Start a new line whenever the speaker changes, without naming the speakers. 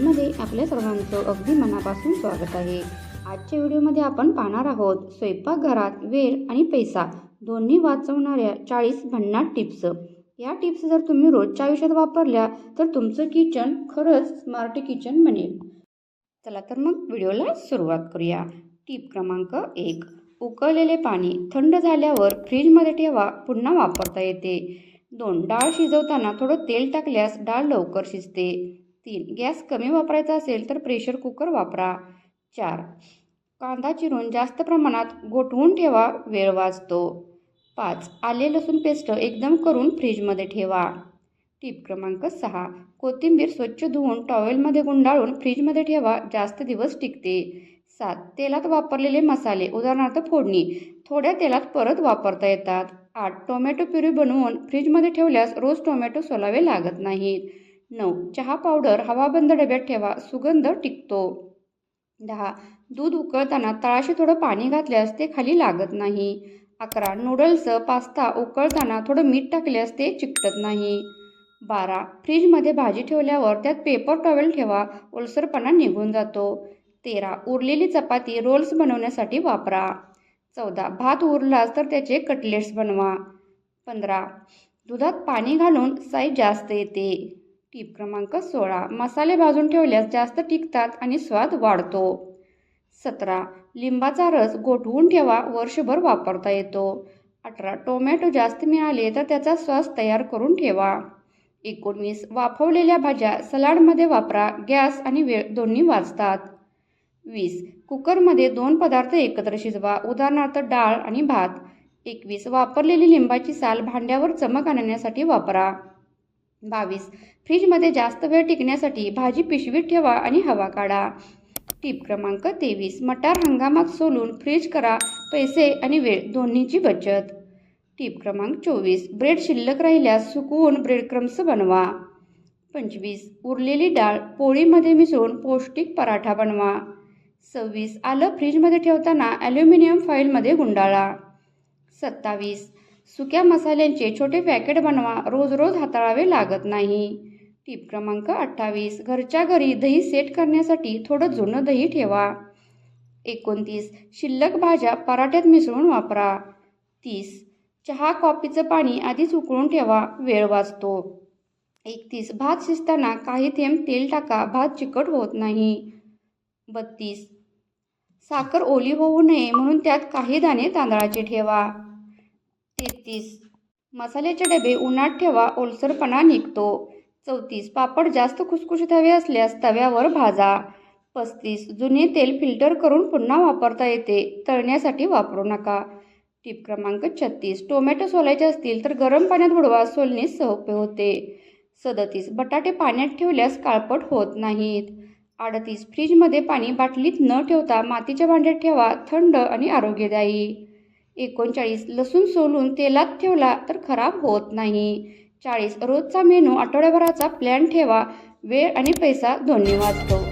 मध्ये आपल्या सर्वांचं अगदी मनापासून स्वागत आहे. आजच्या व्हिडिओमध्ये आपण पाहणार आहोत स्वयंपाकघरात वेळ आणि पैसा दोन्ही वाचवणाऱ्या चाळीस भन्नाट टिप्स. या टिप्स जर तुम्ही रोजच्या आयुष्यात वापरल्या तर तुमचं किचन खरंच स्मार्ट किचन बनेल. चला तर मग व्हिडिओला सुरुवात करूया. टिप क्रमांक एक. उकळलेले पाणी थंड झाल्यावर फ्रीजमध्ये ठेवा पुन्हा वापरता येते. दोन डाळ शिजवताना थोडं तेल टाकल्यास डाळ लवकर शिजते. तीन. गॅस कमी वापरायचा असेल तर प्रेशर कुकर वापरा. चार. कांदा चिरून जास्त प्रमाणात गोठवून ठेवा वेळ वाचतो. पाच. आले लसूण पेस्ट एकदम करून फ्रीजमध्ये ठेवा. टीप क्रमांक सहा. कोथिंबीर स्वच्छ धुवून टॉवेलमध्ये गुंडाळून फ्रीजमध्ये ठेवा जास्त दिवस टिकते. सात. तेलात वापरलेले मसाले उदाहरणार्थ फोडणी थोड्या तेलात परत वापरता येतात. आठ. टोमॅटो प्युरी बनवून फ्रीजमध्ये ठेवल्यास रोज टोमॅटो सोलावे लागत नाहीत. नऊ. चहा पावडर हवाबंद डब्यात ठेवा. सुगंध टिकतो. दहा. दूध उकळताना तळाशी थोडं पाणी घातल्यास ते खाली लागत नाही. अकरा. नूडल्स पास्ता उकळताना थोडं मीठ टाकल्यास ते चिकटत नाही. बारा. फ्रीजमध्ये भाजी ठेवल्यावर त्यात पेपर टॉवेल ठेवा. ओलसरपणा निघून जातो. तेरा. उरलेली चपाती रोल्स बनवण्यासाठी वापरा. चौदा. भात उरलास तर त्याचे कटलेट्स बनवा. पंधरा. दुधात पाणी घालून साईज जास्त येते. टीप क्रमांक सोळा. मसाले भाजून ठेवल्यास जास्त टिकतात आणि स्वाद वाढतो. सतरा. लिंबाचा रस गोठवून ठेवा वर्षभर वापरता येतो. अठरा. टोमॅटो जास्त मिळाले तर त्याचा सॉस तयार करून ठेवा. एकोणवीस. वाफवलेल्या भाज्या सलाडमध्ये वापरा गॅस आणि वेळ दोन्ही वाचतात. वीस. कुकरमध्ये दोन पदार्थ एकत्र शिजवा उदाहरणार्थ डाळ आणि भात. एकवीस. वापरलेली लिंबाची साल भांड्यावर चमक आणण्यासाठी वापरा. बावीस. फ्रीजमध्ये जास्त वेळ टिकण्यासाठी भाजी पिशवीत ठेवा आणि हवा काढा. टीप क्रमांक तेवीस. मटार हंगामात सोलून फ्रीज करा पैसे आणि वेळ दोन्हीची बचत. टीप क्रमांक चोवीस. ब्रेड शिल्लक राहिल्यास सुकवून ब्रेड क्रम्स बनवा. पंचवीस. उरलेली डाळ पोळीमध्ये मिसळून पौष्टिक पराठा बनवा. सव्वीस. आलं फ्रीजमध्ये ठेवताना ॲल्युमिनियम फॉईलमध्ये गुंडाळा. सत्तावीस. सुक्या मसाल्यांचे छोटे पॅकेट बनवा रोज रोज हाताळावे लागत नाही. टीप क्रमांक अठ्ठावीस घरच्या घरी दही सेट करण्यासाठी थोडं जुनं दही ठेवा. एकोणतीस शिल्लक भाज्या पराठ्यात मिसळून वापरा. तीस चहा कॉफीचं पाणी आधीच उकळून ठेवा वेळ वाचतो. एकतीस भात शिजताना काही थेंब तेल टाका भात चिकट होत नाही. बत्तीस साखर ओली होऊ नये म्हणून त्यात काही दाणे तांदळाचे ठेवा. तेहतीस. मसाल्याचे डबे उन्हात ठेवा ओलसरपणा निघतो. चौतीस. पापड जास्त खुसखुशीत हवे असल्यास तव्यावर भाजा. पस्तीस. जुने तेल फिल्टर करून पुन्हा वापरता येते. तळण्यासाठी वापरू नका. टीप क्रमांक छत्तीस. टोमॅटो सोलायचे असतील तर गरम पाण्यात बुडवा सोलणे सोपे होते. सदतीस. बटाटे पाण्यात ठेवल्यास काळपट होत नाहीत. अडतीस. फ्रीजमध्ये पाणी बाटलीत न ठेवता मातीच्या भांड्यात ठेवा. थंड आणि आरोग्यदायी. एकोणचाळीस लसूण सोलून तेलात ठेवला तर खराब होत नाही. चाळीस रोजचा मेनू आठवड्याभराचा प्लॅन ठेवा. वेळ आणि पैसा दोन्ही वाचतो